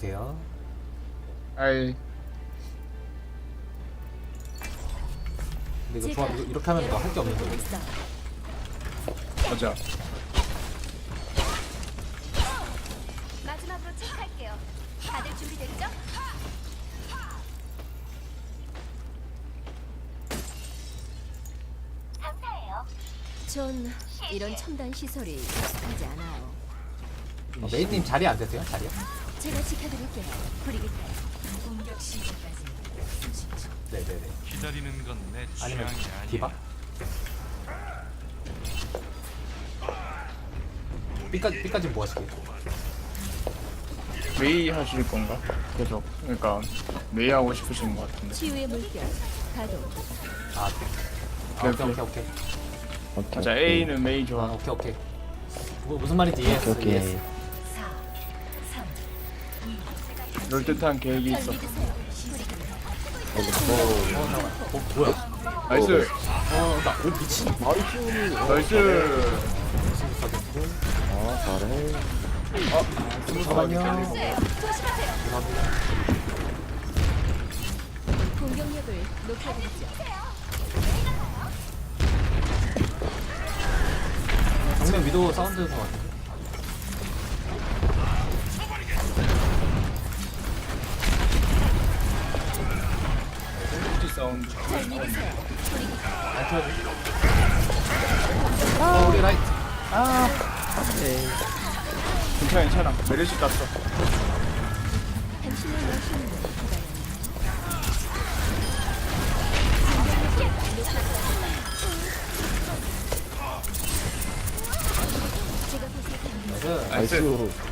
가세요. 아이 근데 이거 조합 이거 이렇게 하면 뭐 할 게 없는데. 맞아 마지막으로 체크할게요. 다들 준비됐죠? 감사해요. 전 이런 첨단 시설이 익숙하지 않아요. 어, 메인님 자리 안 되세요? 자리요? 제가 지켜드릴게요. 브리기테. 네네네. 기다리는 건내 아니면 취향이 아니야. 디바? B까지 B까지 뭐 하시게? 메이 하실 건가? 계속 그러니까 메이 하고 싶으신 것 같은데 치유의 물결. 가동. 아, 아 오케이 오케이 오케이. 맞아 A는 메이 아 좋아 오케이 오케이. 뭐 무슨 말인지 이해했어. 오케이. 이해했어. 듯한 계획이 있어 어. 어 뭐야? 나이스 어, 나, 오 미친. 나이스 아 잘해 잠깐만요. 공격력을 높여드리죠. 정면 위도 사운드 것 같아. 믿으세요. 안 틀어줘. 어, 우리 라이트. 괜찮아 괜찮아 메르시 땄어. 나이스. 나이스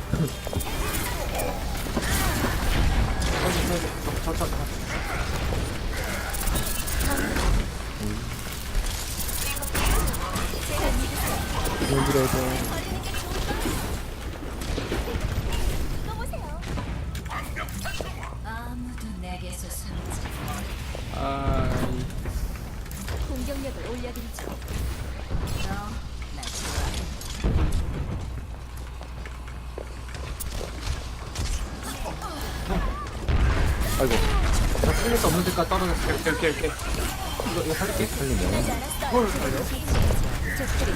여기에서 아무도 내게서 숨지. 아 공격력을 올려드리죠. 너나 좋아해. 아이고 저 살릴 수 없는 데까지 떨어졌어. 오케이 오케이 오케이 이거, 이거 살릴게. 살리면 적들이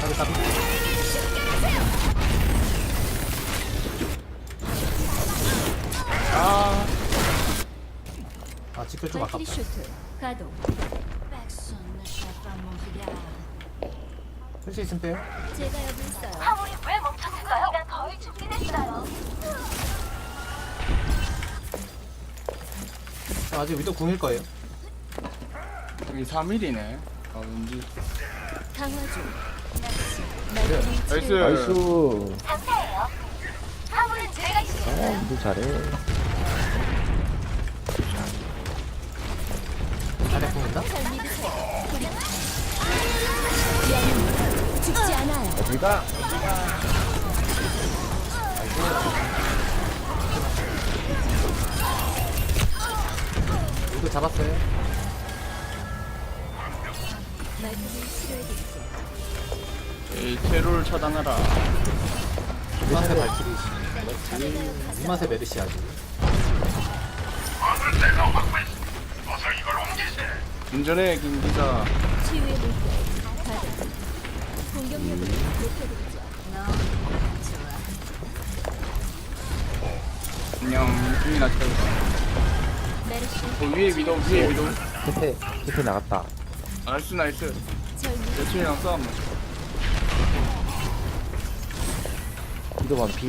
가비, 가비. 아 아, 지킬 좀 발키리 아깝다. 슈트 가동. 할수 있으면 빼요. 제가 여기 있어요. 화물이 왜 멈췄을까요? 나 거의 준비됐어요. 저 아직 위도 궁일 거예요. 여기 3일이네 아 왠지 강화 중. 나이스 나이스 감사해요. 화물은 제가 있어요. 아 근데 잘해 자리 궁인가? 잘 믿으세요. 죽지 않아요. 어디가 위도 잡았어요. 에이 테롤 차단하라 이 맛에 발키리. 이 맛에 메르시 아직. 운전해 김기사 치유의 물결 가동. 공격력을 높여드리죠. 안녕 태우다 메르시 어, 위에 위도 위에 위도 끝에 끝에 나갔다 나이스 나이스. 여친이랑 싸움 기도 반피.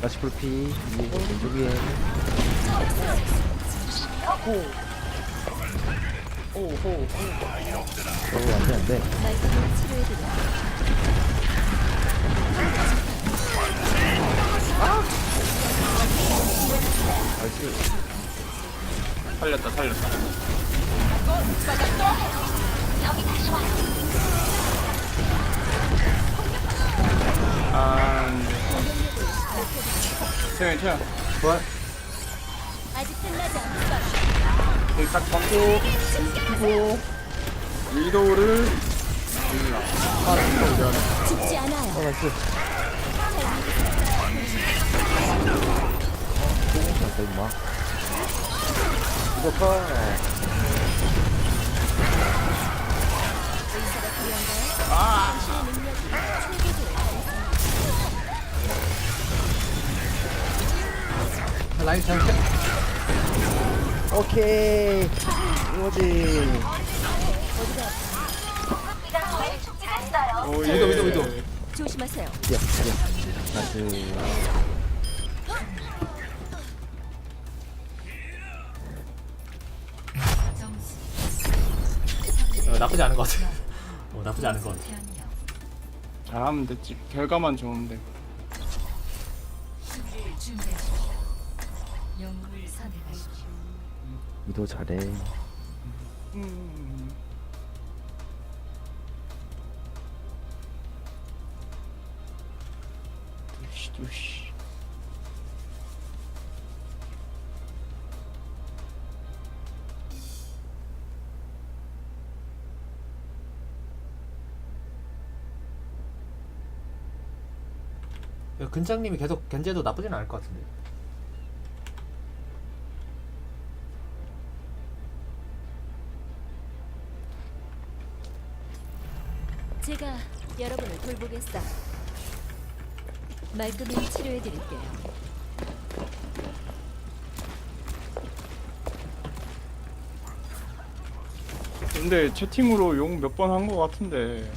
다시 불피 위에 왼쪽 위에 오호 저거 안돼 안돼. 나이스. 살렸다 살렸다 아 태영이 태영 부활. 아직 끝나지 않았어. 여기 딱 잡고 피고 위도우를 죽지 않아요. 어 나이스 자 임마 이거 컷 라인 잘 오케이 이거지. 오, 위도, 위도, 위도. 조심하세요. 야 야. 나이스 어, 나쁘지 않은 것 같아. 어, 나쁘지 않은 것 같아. 잘하면 됐지. 결과만 좋은데. 이도 잘해 음. 두시 두시. 근장님이 계속 견제도 나쁘진 않을 것 같은데. 제가 여러분을 돌보겠어. 말끔히 치료해 드릴게요. 근데 채팅으로 욕 몇 번 한 거 같은데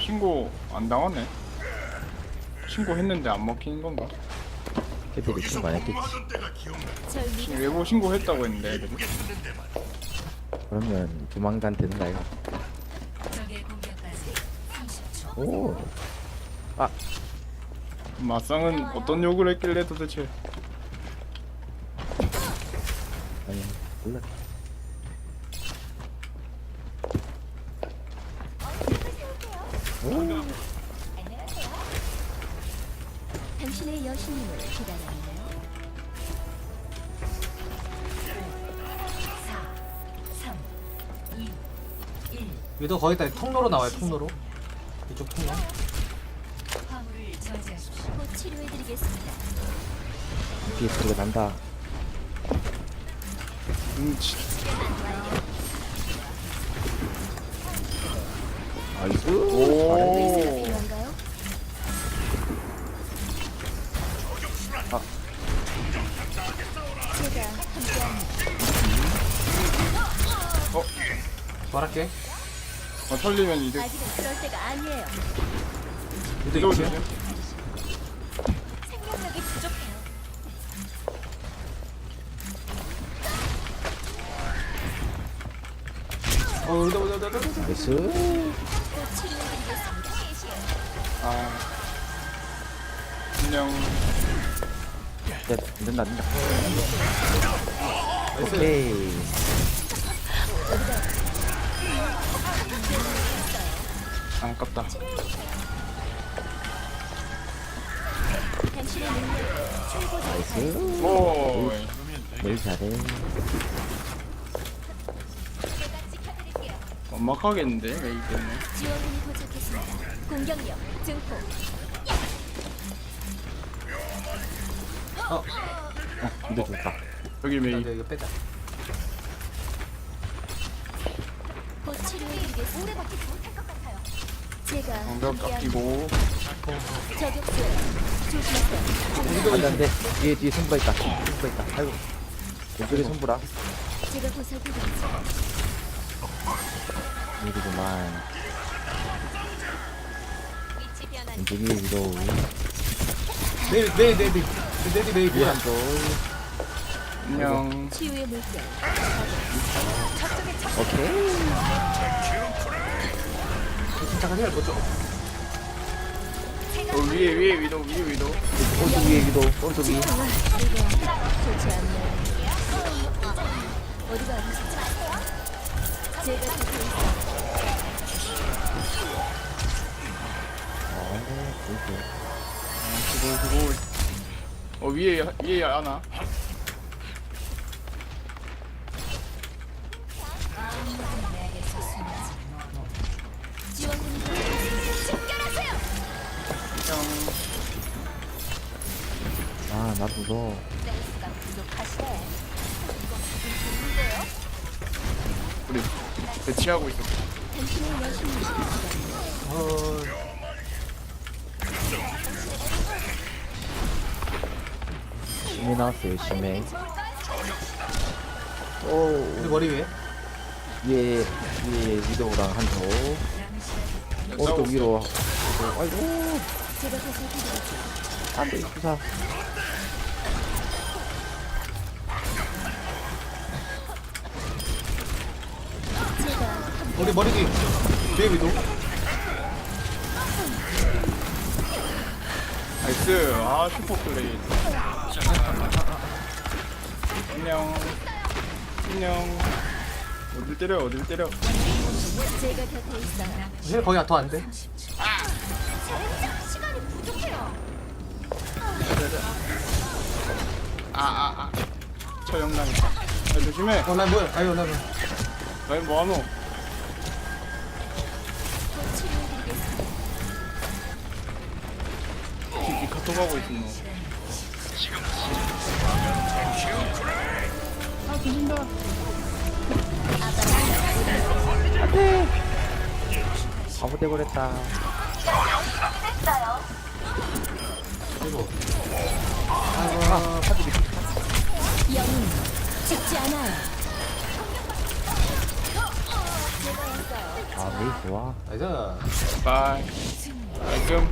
신고 안 당하네. 신고했는데 안 먹히는 건가? 걔들이 신고 안 했겠지. 외부 신고했다고 했는데 애들이. 그러면 조만간 되는 거 아이가 오 마쌍은 어떤 욕을 했길래 도대체? 아니 몰라 위도 거기다 통로로 나와요. 통로로. 이쪽 통로. 곧 치료해 드리겠습니다. 뒤에 소리가 난다 음, 치. 나이스 오. 어, 털리면 이득. 아직은 그럴 때가 아니에요. 위도 이거 2층. 조심. 생명력이 부족해요. 어, 위도. 나이스 곧 치료해 드리겠습니다. 아. 안녕. 야 된다 된다 오케이 아, 아깝다. 나이스 오. 뭘 잘해. 완막하겠는데 메이 때문에. 지원군이 도착했습니다. 공격력 증폭. 어, 이도 좋다 여기 나 메이. 이거 빼자. 곧 치료해 드리겠습니다. 오래 버티지 못할 것 같아요. 제가 방벽. 깎이고. 저격수예요. 조심하세요. 안돼 안돼 뒤에 뒤에 손보라 있다 손보라 있다 아이고 왼쪽에 손보라 제가 보살펴드리죠. 이리구만. 왼쪽이 위로 네이, 네이. 네이, 네이, 뭐야. 위안도 안녕. 치유의 물결. 오케이 잠깐 힐 보죠. 어, 위에 위에 위도 위에 위도. 오른쪽 위에 위도 오른쪽 위 좋지. 어디가 아프시죠? 제가 곁에 있어. 어 보이죠 그거 그거. 어 위에 위에 하나. 기분 좋은데요? 우리 대치하고 있었어. 당신의 여신이 어, 심해 나왔어요 심해 근데 오 머리 위에? 위에 위에 위도우랑 한조 오른쪽 위로 아이고. 안돼 부사 우리 머리 뒤. 뒤에 위도. 나이스. 아 슈퍼 플레이. 안녕. 안녕. 어딜 때려 어딜 때려. 제가 곁에 있어요. 쟤 거기 더안 돼. 시간이 부족해요. 아아 아. 아, 조심해. 어, 난 뭐야? 아유, 난 뭐야? 너희 뭐하노? 이 카톡 하고 있어 너. 바보 돼버렸다 이거. 아 파들이 영웅 죽지 않아요. 아 메이 좋아 나이스. 바이. 지금